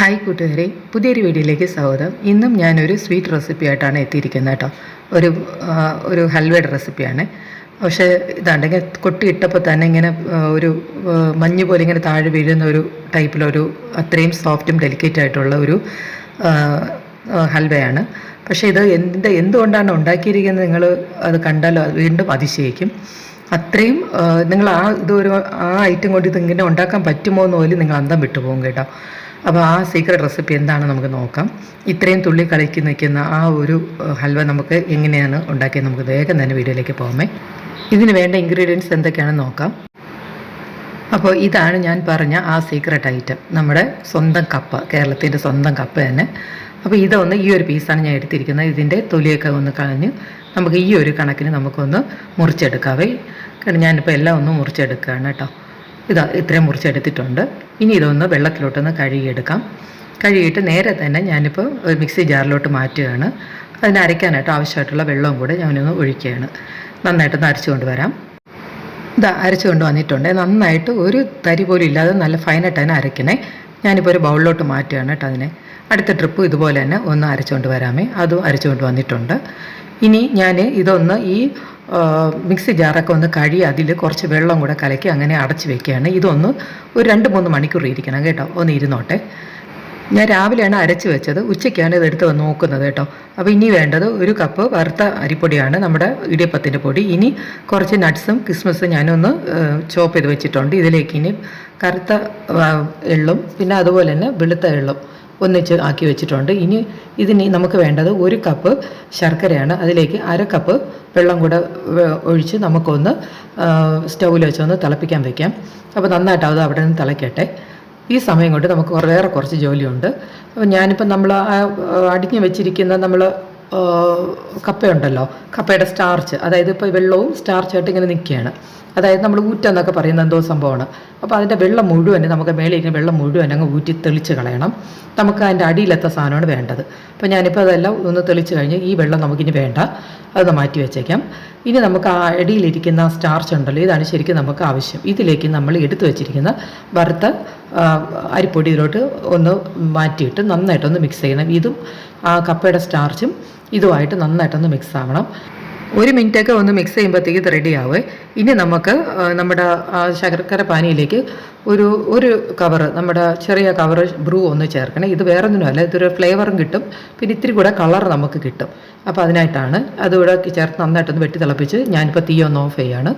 Hi കൂട്ടുകാരെ പുതിയൊരു വീഡിയോയിലേക്ക് സ്വാഗതം. ഇന്നും ഞാനൊരു സ്വീറ്റ് റെസിപ്പി ആയിട്ടാണ് എത്തിയിരിക്കുന്നത് കേട്ടോ. ഒരു ഒരു ഹൽവയുടെ റെസിപ്പിയാണ്. പക്ഷേ ഇതാണ്ടെങ്കിൽ കൊട്ടി ഇട്ടപ്പോൾ തന്നെ ഇങ്ങനെ ഒരു മഞ്ഞ് പോലെ ഇങ്ങനെ താഴെ വീഴുന്ന ഒരു ടൈപ്പിലൊരു അത്രയും സോഫ്റ്റും ഡെലിക്കേറ്റ് ആയിട്ടുള്ള ഒരു ഹൽവയാണ്. പക്ഷേ ഇത് എന്ത് എന്തുകൊണ്ടാണ് ഉണ്ടാക്കിയിരിക്കുന്നത് നിങ്ങൾ അത് കണ്ടാലോ വീണ്ടും അതിശയിക്കും. അത്രയും നിങ്ങൾ ആ ഇതൊരു ആ ഐറ്റം കൊണ്ട് ഇതിങ്ങനെ ഉണ്ടാക്കാൻ പറ്റുമോ എന്ന് പോലും നിങ്ങൾ അന്തം വിട്ടുപോകും കേട്ടോ. അപ്പോൾ ആ സീക്രട്ട് റെസിപ്പി എന്താണെന്ന് നമുക്ക് നോക്കാം. ഇത്രയും തുള്ളി കളിക്ക് നിൽക്കുന്ന ആ ഒരു ഹൽവ നമുക്ക് എങ്ങനെയാണ് ഉണ്ടാക്കിയത് നമുക്ക് വേഗം തന്നെ വീഡിയോയിലേക്ക് പോകാമേ. ഇതിന് വേണ്ട ഇൻഗ്രീഡിയൻസ് എന്തൊക്കെയാണെന്ന് നോക്കാം. അപ്പോൾ ഇതാണ് ഞാൻ പറഞ്ഞ ആ സീക്രട്ട് ഐറ്റം നമ്മുടെ സ്വന്തം കപ്പ കേരളത്തിന്റെ സ്വന്തം കപ്പ തന്നെ. അപ്പോൾ ഇതൊന്ന് ഈ ഒരു പീസാണ് ഞാൻ എടുത്തിരിക്കുന്നത്. ഇതിന്റെ തൊലിയൊക്കെ ഒന്ന് കളഞ്ഞ് നമുക്ക് ഈ ഒരു കണക്കിന് നമുക്കൊന്ന് മുറിച്ചെടുക്കാവേ കാരണം ഞാനിപ്പോൾ എല്ലാം ഒന്ന് മുറിച്ചെടുക്കുകയാണ് കേട്ടോ. ഇതാ ഇത്രയും മുറിച്ചെടുത്തിട്ടുണ്ട് ഇനി ഇതൊന്ന് വെള്ളത്തിലോട്ടൊന്ന് കഴുകിയെടുക്കാം. കഴുകിയിട്ട് നേരെ തന്നെ ഞാനിപ്പോൾ ഒരു മിക്സി ജാറിലോട്ട് മാറ്റുകയാണ്. അതിനെ അരയ്ക്കാനായിട്ട് ആവശ്യമായിട്ടുള്ള വെള്ളവും കൂടെ ഞാനൊന്ന് ഒഴിക്കുകയാണ്. നന്നായിട്ടൊന്ന് അരച്ചുകൊണ്ട് വരാം. ഇതാ അരച്ചു കൊണ്ട് വന്നിട്ടുണ്ട്. നന്നായിട്ട് ഒരു തരി പോലും ഇല്ലാതെ നല്ല ഫൈനായിട്ട് തന്നെ അരയ്ക്കണേ. ഞാനിപ്പോൾ ഒരു ബൗളിലോട്ട് മാറ്റുകയാണ് കേട്ടോ അതിനെ. അടുത്ത ട്രിപ്പ് ഇതുപോലെ തന്നെ ഒന്ന് അരച്ചുകൊണ്ട് വരാമേ. അതും അരച്ചുകൊണ്ട് വന്നിട്ടുണ്ട്. ഇനി ഞാൻ ഇതൊന്ന് ഈ മിക്സി ജാറൊക്കെ ഒന്ന് കഴുകി അതിൽ കുറച്ച് വെള്ളം കൂടെ കലക്കി അങ്ങനെ അടച്ച് വെക്കുകയാണ്. ഇതൊന്ന് ഒരു രണ്ട് മൂന്ന് മണിക്കൂർ ഇരിക്കണം കേട്ടോ. ഒന്ന് ഇരുന്നോട്ടെ. ഞാൻ രാവിലെയാണ് അരച്ച് വെച്ചത്. ഉച്ചയ്ക്കാണ് ഇത് എടുത്ത് വന്ന് നോക്കുന്നത് കേട്ടോ. അപ്പോൾ ഇനി വേണ്ടത് ഒരു കപ്പ് വറുത്ത അരിപ്പൊടിയാണ് നമ്മുടെ ഇടിയപ്പത്തിന്റെ പൊടി. ഇനി കുറച്ച് നട്ട്സും കിസ്മസും ഞാനൊന്ന് ചോപ്പ് ചെയ്ത് വെച്ചിട്ടുണ്ട്. ഇതിലേക്ക് ഇനി കറുത്ത എള്ളും പിന്നെ അതുപോലെ തന്നെ വെളുത്ത എള്ളും ഒന്നിച്ച് ആക്കി വെച്ചിട്ടുണ്ട്. ഇനി ഇതിന് നമുക്ക് വേണ്ടത് ഒരു കപ്പ് ശർക്കരയാണ്. അതിലേക്ക് അര കപ്പ് വെള്ളം കൂടെ ഒഴിച്ച് നമുക്കൊന്ന് സ്റ്റൗവിൽ വെച്ചൊന്ന് തിളപ്പിക്കാൻ വെക്കാം. അപ്പോൾ നന്നായിട്ട് അത് അവിടെ നിന്ന് തിളയ്ക്കട്ടെ ഈ സമയം കൊണ്ട് നമുക്ക് വേറെ കുറച്ച് ജോലിയുണ്ട്. അപ്പോൾ ഞാനിപ്പോൾ നമ്മൾ അടിഞ്ഞു വെച്ചിരിക്കുന്ന നമ്മൾ കപ്പയുണ്ടല്ലോ. കപ്പയുടെ സ്റ്റാർച്ച് അതായത് ഇപ്പോൾ വെള്ളവും സ്റ്റാർച്ചായിട്ട് ഇങ്ങനെ നിൽക്കുകയാണ്. അതായത് നമ്മൾ ഊറ്റെന്നൊക്കെ പറയുന്ന എന്തോ സംഭവമാണ്. അപ്പോൾ അതിന്റെ വെള്ളം മുഴുവൻ നമുക്ക് മേലെ ഇരിക്കുന്ന വെള്ളം മുഴുവൻ അങ്ങ് ഊറ്റി തെളിച്ച് കളയണം. നമുക്ക് അതിന്റെ അടിയിലത്തെ സാധനമാണ് വേണ്ടത്. അപ്പോൾ ഞാനിപ്പോൾ അതെല്ലാം ഒന്ന് തെളിച്ച് കഴിഞ്ഞ് ഈ വെള്ളം നമുക്കിനി വേണ്ട. അതൊന്ന് മാറ്റി വെച്ചേക്കാം. ഇനി നമുക്ക് ആ അടിയിലിരിക്കുന്ന സ്റ്റാർച്ച് ഉണ്ടല്ലോ ഇതാണ് ശരിക്കും നമുക്ക് ആവശ്യം. ഇതിലേക്ക് നമ്മൾ എടുത്തു വെച്ചിരിക്കുന്ന വറുത്ത അരിപ്പൊടിയിലോട്ട് ഒന്ന് മാറ്റിയിട്ട് നന്നായിട്ടൊന്ന് മിക്സ് ചെയ്യണം. ഇതും ആ കപ്പയുടെ സ്റ്റാർച്ചും ഇതുമായിട്ട് നന്നായിട്ടൊന്ന് മിക്സ് ആവണം. ഒരു മിനിറ്റൊക്കെ ഒന്ന് മിക്സ് ചെയ്യുമ്പോഴത്തേക്ക് ഇത് റെഡി ആവേ. ഇനി നമുക്ക് നമ്മുടെ ശർക്കര പാനിയിലേക്ക് ഒരു ഒരു കവറ് നമ്മുടെ ചെറിയ കവറ് ബ്രൂ ഒന്ന് ചേർക്കണം. ഇത് വേറെ ഒന്നുമല്ല ഇതൊരു ഫ്ലേവറും കിട്ടും. പിന്നെ ഇത്തിരി കൂടെ കളർ നമുക്ക് കിട്ടും. അപ്പോൾ അതിനായിട്ടാണ് അതുകൂടെ ചേർത്ത് നന്നായിട്ടൊന്ന് വെട്ടി തിളപ്പിച്ച് ഞാനിപ്പോൾ തീ ഒന്ന് ഓഫ് ചെയ്യാണ്.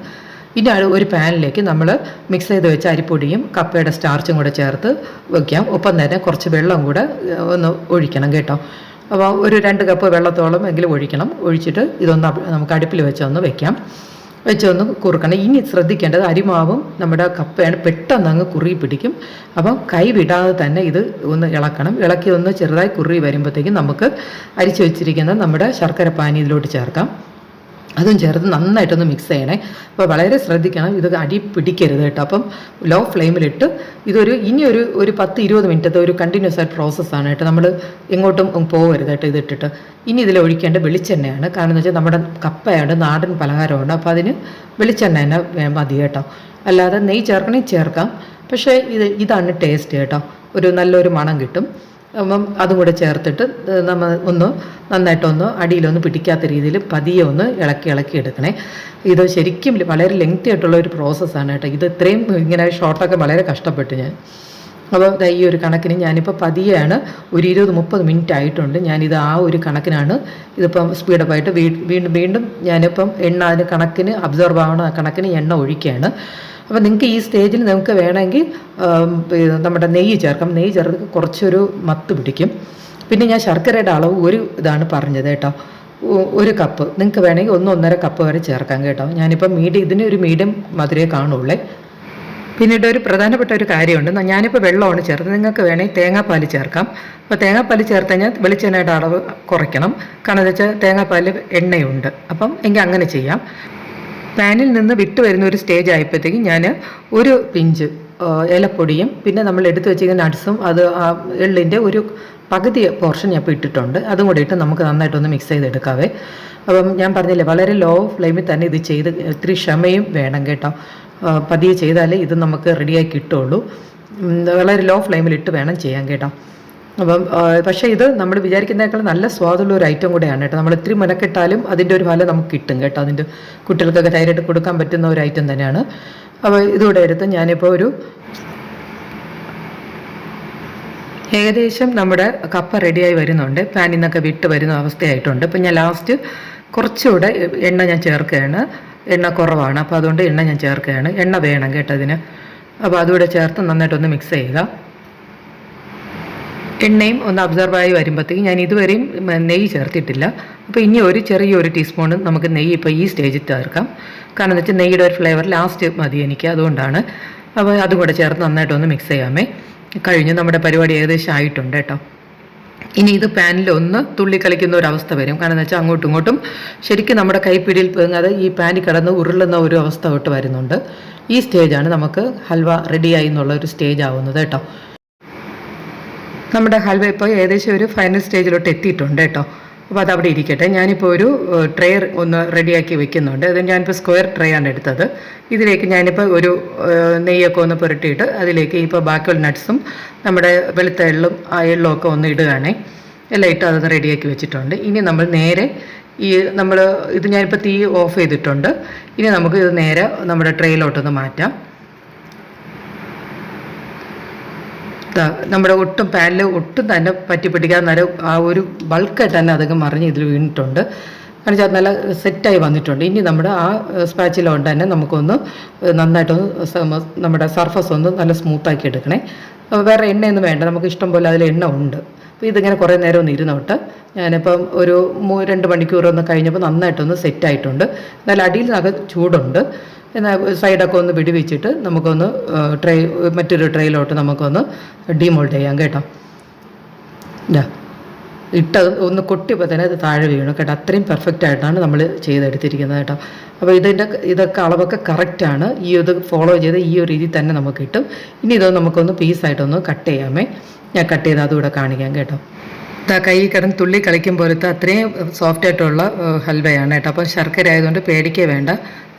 ഇനി ഒരു പാനിലേക്ക് നമ്മൾ മിക്സ് ചെയ്ത് വെച്ച അരിപ്പൊടിയും കപ്പയുടെ സ്റ്റാർച്ചും കൂടെ ചേർത്ത് വയ്ക്കാം ഒപ്പം തന്നെ കുറച്ച് വെള്ളം കൂടെ ഒന്ന് ഒഴിക്കണം കേട്ടോ. അപ്പോൾ ഒരു രണ്ട് കപ്പ് വെള്ളത്തോളം എങ്കിലും ഒഴിക്കണം. ഒഴിച്ചിട്ട് ഇതൊന്ന് നമുക്ക് അടുപ്പിൽ വെച്ചൊന്ന് വെക്കാം. വെച്ചൊന്ന് കുറുക്കണം. ഇനി ശ്രദ്ധിക്കേണ്ടത് അരിമാവും നമ്മുടെ കപ്പയാണ് പെട്ടെന്ന് അങ്ങ് കുറി പിടിക്കും. അപ്പം കൈ വിടാതെ തന്നെ ഇത് ഒന്ന് ഇളക്കണം. ഇളക്കി ഒന്ന് ചെറുതായി കുറി വരുമ്പോഴത്തേക്കും നമുക്ക് അരിച്ചു വെച്ചിരിക്കുന്ന നമ്മുടെ ശർക്കര പാനി ഇതിലോട്ട് ചേർക്കാം. അതും ചേർത്ത് നന്നായിട്ടൊന്ന് മിക്സ് ചെയ്യണേ. അപ്പോൾ വളരെ ശ്രദ്ധിക്കണം ഇത് അടി പിടിക്കരുത് കേട്ടോ. അപ്പം ലോ ഫ്ലെയിമിലിട്ട് ഇതൊരു ഇനി ഒരു ഒരു പത്ത് ഇരുപത് മിനിറ്റത്തെ ഒരു കണ്ടിന്യൂസ് ആയിട്ട് പ്രോസസ്സാണ് കേട്ടോ. നമ്മൾ എങ്ങോട്ടും പോകരുത് കേട്ടോ ഇതിട്ടിട്ട്. ഇനി ഇതിൽ ഒഴിക്കേണ്ട വെളിച്ചെണ്ണയാണ്. കാരണം എന്ന് വെച്ചാൽ നമ്മുടെ കപ്പയുണ്ട് നാടൻ പലഹാരമുണ്ട് അപ്പോൾ അതിന് വെളിച്ചെണ്ണ തന്നെ മതി കേട്ടോ. അല്ലാതെ നെയ്യ് ചേർക്കണമെങ്കിൽ ചേർക്കാം. പക്ഷേ ഇത് ഇതാണ് ടേസ്റ്റ് കേട്ടോ. ഒരു നല്ലൊരു മണം കിട്ടും. അപ്പം അതും കൂടെ ചേർത്തിട്ട് നമ്മൾ ഒന്ന് നന്നായിട്ടൊന്ന് അടിയിലൊന്ന് പിടിക്കാത്ത രീതിയിൽ പതിയെ ഒന്ന് ഇളക്കി ഇളക്കി എടുക്കണേ. ഇത് ശരിക്കും വളരെ ലെങ്തി ആയിട്ടുള്ള ഒരു പ്രോസസ്സാണ് കേട്ടോ. ഇത് ഇത്രയും ഇങ്ങനെ ഷോർട്ടൊക്കെ വളരെ കഷ്ടപ്പെട്ടു ഞാൻ. അപ്പോൾ ഈ ഒരു കണക്കിന് ഞാനിപ്പോൾ പതിയാണ് ഒരു ഇരുപത് മുപ്പത് മിനിറ്റ് ആയിട്ടുണ്ട്. ഞാനിത് ആ ഒരു കണക്കിനാണ് ഇതിപ്പം സ്പീഡപ്പായിട്ട് വീണ്ടും വീണ്ടും ഞാനിപ്പം എണ്ണ അതിന് കണക്കിന് അബ്സോർബ് ആവണ കണക്കിന് എണ്ണ ഒഴിക്കുകയാണ്. അപ്പോൾ നിങ്ങൾക്ക് ഈ സ്റ്റേജിൽ നിങ്ങൾക്ക് വേണമെങ്കിൽ നമ്മുടെ നെയ്യ് ചേർക്കാം. നെയ്യ് ചേർത്ത് കുറച്ചൊരു മത്ത് പിടിക്കും. പിന്നെ ഞാൻ ശർക്കരയുടെ അളവ് ഒരു ഇതാണ് പറഞ്ഞത് കേട്ടോ. ഒരു കപ്പ്. നിങ്ങൾക്ക് വേണമെങ്കിൽ ഒന്ന് ഒന്നര കപ്പ് വരെ ചേർക്കാം കേട്ടോ. ഞാനിപ്പോൾ മീഡിയം ഇതിന് ഒരു മീഡിയം മധുരേ കാണുള്ളേ. പിന്നീട് ഒരു പ്രധാനപ്പെട്ട ഒരു കാര്യമുണ്ട്. ഞാനിപ്പോൾ വെള്ളമാണ് ചേർത്ത് നിങ്ങൾക്ക് വേണമെങ്കിൽ തേങ്ങാപ്പാൽ ചേർക്കാം. അപ്പോൾ തേങ്ങാപ്പാൽ ചേർത്ത് കഴിഞ്ഞാൽ വെളിച്ചെണ്ണയുടെ അളവ് കുറയ്ക്കണം. കാരണം എന്താ വെച്ചാൽ തേങ്ങാപ്പാൽ എണ്ണയുണ്ട്. അപ്പം എങ്കിൽ അങ്ങനെ ചെയ്യാം. പാനിൽ നിന്ന് വിട്ട് വരുന്ന ഒരു സ്റ്റേജ് ആയപ്പോഴത്തേക്കും ഞാൻ ഒരു പിഞ്ച് ഇലപ്പൊടിയും പിന്നെ നമ്മൾ എടുത്തു വെച്ചിരിക്കുന്ന നട്ട്സും അത് ആ എള്ളിന്റെ ഒരു പകുതി പോർഷൻ ഞാൻ ഇപ്പോൾ ഇട്ടിട്ടുണ്ട്. അതും കൂടി ഇട്ട് നമുക്ക് നന്നായിട്ടൊന്ന് മിക്സ് ചെയ്തെടുക്കാവേ. അപ്പം ഞാൻ പറഞ്ഞില്ലേ വളരെ ലോ ഫ്ലെയിമിൽ തന്നെ ഇത് ചെയ്ത് ഇത്തിരി ക്ഷമയും വേണം കേട്ടോ. പതിയെ ചെയ്താലേ ഇത് നമുക്ക് റെഡിയായി കിട്ടുള്ളൂ. വളരെ ലോ ഫ്ലെയിമിൽ ഇട്ട് വേണം ചെയ്യാൻ കേട്ടോ. അപ്പം പക്ഷേ ഇത് നമ്മൾ വിചാരിക്കുന്നതിനേക്കാൾ നല്ല സ്വാദുള്ള ഒരു ഐറ്റം കൂടെയാണ് കേട്ടോ. നമ്മൾ ഇത്തിരി മുനക്കിട്ടാലും അതിന്റെ ഒരു ഫലം നമുക്ക് കിട്ടും കേട്ടോ. അതിന്റെ കുട്ടികൾക്കൊക്കെ ധൈര്യമായിട്ട് കൊടുക്കാൻ പറ്റുന്ന ഒരു ഐറ്റം തന്നെയാണ്. അപ്പോൾ ഇതുകൂടെ എടുത്ത് ഞാനിപ്പോൾ ഒരു ഏകദേശം നമ്മുടെ കപ്പ റെഡിയായി വരുന്നുണ്ട്. പാനിൽ നിന്നൊക്കെ വിട്ട് വരുന്ന അവസ്ഥയായിട്ടുണ്ട്. ഇപ്പം ഞാൻ ലാസ്റ്റ് കുറച്ചുകൂടെ എണ്ണ ഞാൻ ചേർക്കുകയാണ്. എണ്ണ കുറവാണ്. അപ്പോൾ അതുകൊണ്ട് എണ്ണ ഞാൻ ചേർക്കുകയാണ്. എണ്ണ വേണം കേട്ടോ അതിന്. അപ്പോൾ അതുകൂടെ ചേർത്ത് നന്നായിട്ടൊന്ന് മിക്സ് ചെയ്യുക. എണ്ണയും ഒന്ന് അബ്സർവ് ആയി വരുമ്പോഴത്തേക്കും ഞാൻ ഇതുവരെയും നെയ്യ് ചേർത്തിട്ടില്ല. അപ്പോൾ ഇനി ഒരു ചെറിയ ചെറിയൊരു ടീസ്പൂൺ നമുക്ക് നെയ്യ് ഇപ്പോൾ ഈ സ്റ്റേജിൽ ചേർക്കാം. കാരണം എന്ന് വെച്ചാൽ നെയ്യുടെ ഒരു ഫ്ലേവർ ലാസ്റ്റ് മതി എനിക്ക് അതുകൊണ്ടാണ്. അപ്പോൾ അതും കൂടെ ചേർത്ത് നന്നായിട്ടൊന്ന് മിക്സ് ചെയ്യാമേ. കഴിഞ്ഞു നമ്മുടെ പരിപാടി ഏകദേശം ആയിട്ടുണ്ട് കേട്ടോ. ഇനി ഇത് പാനിൽ ഒന്ന് തുള്ളി കളിക്കുന്ന ഒരു അവസ്ഥ വരും. കാരണം എന്ന് വെച്ചാൽ അങ്ങോട്ടും ഇങ്ങോട്ടും ശരിക്കും നമ്മുടെ കൈപ്പിടിയിൽ പെങ്ങാതെ ഈ പാനിൽ കിടന്ന് ഉരുളുന്ന ഒരു അവസ്ഥ തൊട്ട് വരുന്നുണ്ട്. ഈ സ്റ്റേജാണ് നമുക്ക് ഹൽവ റെഡിയായി എന്നുള്ള ഒരു സ്റ്റേജ് ആവുന്നത് കേട്ടോ. നമ്മുടെ ഹൽവ ഇപ്പോൾ ഏകദേശം ഒരു ഫൈനൽ സ്റ്റേജിലോട്ട് എത്തിയിട്ടുണ്ട് കേട്ടോ. അപ്പോൾ അതവിടെ ഇരിക്കട്ടെ. ഞാനിപ്പോൾ ഒരു ട്രേ ഒന്ന് റെഡിയാക്കി വെക്കുന്നുണ്ട്. അത് ഞാനിപ്പോൾ സ്ക്വയർ ട്രേ ആണ് എടുത്തത്. ഇതിലേക്ക് ഞാനിപ്പോൾ ഒരു നെയ്യൊക്കെ ഒന്ന് പുരട്ടിയിട്ട് അതിലേക്ക് ഇപ്പോൾ ബാക്കിയുള്ള നട്ട്സും നമ്മുടെ വെളുത്ത എള്ളും ആ എള്ളും ഒക്കെ ഒന്ന് ഇടുകയാണേ. എല്ലാം ഇട്ട് അതൊന്ന് റെഡിയാക്കി വെച്ചിട്ടുണ്ട്. ഇനി നമ്മൾ നേരെ ഈ നമ്മൾ ഇത് ഞാനിപ്പോൾ തീ ഓഫ് ചെയ്തിട്ടുണ്ട്. ഇനി നമുക്ക് ഇത് നേരെ നമ്മുടെ ട്രേയിലോട്ടൊന്ന് മാറ്റാം. നമ്മുടെ ഒട്ടും പാനൽ ഒട്ടും തന്നെ പറ്റി പിടിക്കാതെ നേരം ആ ഒരു ബൾക്കായിട്ട് തന്നെ അതൊക്കെ മറിഞ്ഞ് ഇതിൽ വീണിട്ടുണ്ട്. കാരണം വെച്ചാൽ നല്ല സെറ്റായി വന്നിട്ടുണ്ട്. ഇനി നമ്മുടെ ആ സ്പാച്ചില കൊണ്ട് തന്നെ നമുക്കൊന്ന് നന്നായിട്ടൊന്ന് നമ്മുടെ സർഫസ് ഒന്ന് നല്ല സ്മൂത്താക്കി എടുക്കണേ. അപ്പോൾ വേറെ എണ്ണയൊന്നും വേണ്ട. നമുക്ക് ഇഷ്ടം പോലെ അതിൽ എണ്ണ ഉണ്ട്. അപ്പോൾ ഇതിങ്ങനെ കുറേ നേരം ഒന്ന് ഇരുന്നോട്ട്. ഞാനിപ്പം ഒരു രണ്ട് മണിക്കൂറൊന്ന് കഴിഞ്ഞപ്പോൾ നന്നായിട്ടൊന്ന് സെറ്റായിട്ടുണ്ട് എന്നാൽ അടിയിൽ നക ചൂടുണ്ട്. എന്നാൽ സൈഡൊക്കെ ഒന്ന് പിടിവെച്ചിട്ട് നമുക്കൊന്ന് ട്രേ മറ്റൊരു ട്രേയിലോട്ട് നമുക്കൊന്ന് ഡീമോൾട്ട് ചെയ്യാം കേട്ടോ. ഇല്ല ഇട്ട് ഒന്ന് കൊട്ടിയപ്പോൾ തന്നെ അത് താഴെ വീണു കേട്ടോ. അത്രയും പെർഫെക്റ്റ് ആയിട്ടാണ് നമ്മൾ ചെയ്തെടുത്തിരിക്കുന്നത് കേട്ടോ. അപ്പോൾ ഇതിന്റെ ഇതൊക്കെ അളവൊക്കെ കറക്റ്റാണ് ഈ ഇത് ഫോളോ ചെയ്ത് ഈ ഒരു രീതിയിൽ തന്നെ നമുക്ക് കിട്ടും. ഇനി ഇത് നമുക്കൊന്ന് പീസായിട്ടൊന്ന് കട്ട് ചെയ്യാമേ. ഞാൻ കട്ട് ചെയ്ത് അതുകൂടെ കാണിക്കാം കേട്ടോ. കൈ കിടന്ന് തുള്ളി കളിക്കും പോലത്തെ അത്രയും സോഫ്റ്റ് ആയിട്ടുള്ള ഹൽവയാണ് കേട്ടോ. അപ്പം ശർക്കര ആയതുകൊണ്ട് പേടിക്കേ വേണ്ട.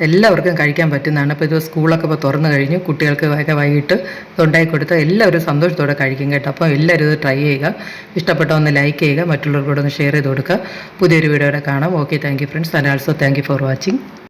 എല്ലാവർക്കും കഴിക്കാൻ പറ്റുന്നതാണ്. അപ്പോൾ ഇത് സ്കൂളൊക്കെ ഇപ്പോൾ തുറന്നു കഴിഞ്ഞു. കുട്ടികൾക്ക് ഒക്കെ വൈകിട്ട് ഉണ്ടാക്കി കൊടുത്താൽ എല്ലാവരും സന്തോഷത്തോടെ കഴിക്കും കേട്ടോ. അപ്പോൾ എല്ലാവരും ഇത് ട്രൈ ചെയ്യുക. ഇഷ്ടപ്പെട്ട ഒന്ന് ലൈക്ക് ചെയ്യുക. മറ്റുള്ളവർക്കൂടെ ഒന്ന് ഷെയർ ചെയ്ത് കൊടുക്കുക. പുതിയൊരു വീഡിയോയുടെ കാണാം. Okay thank friends and also thank for watching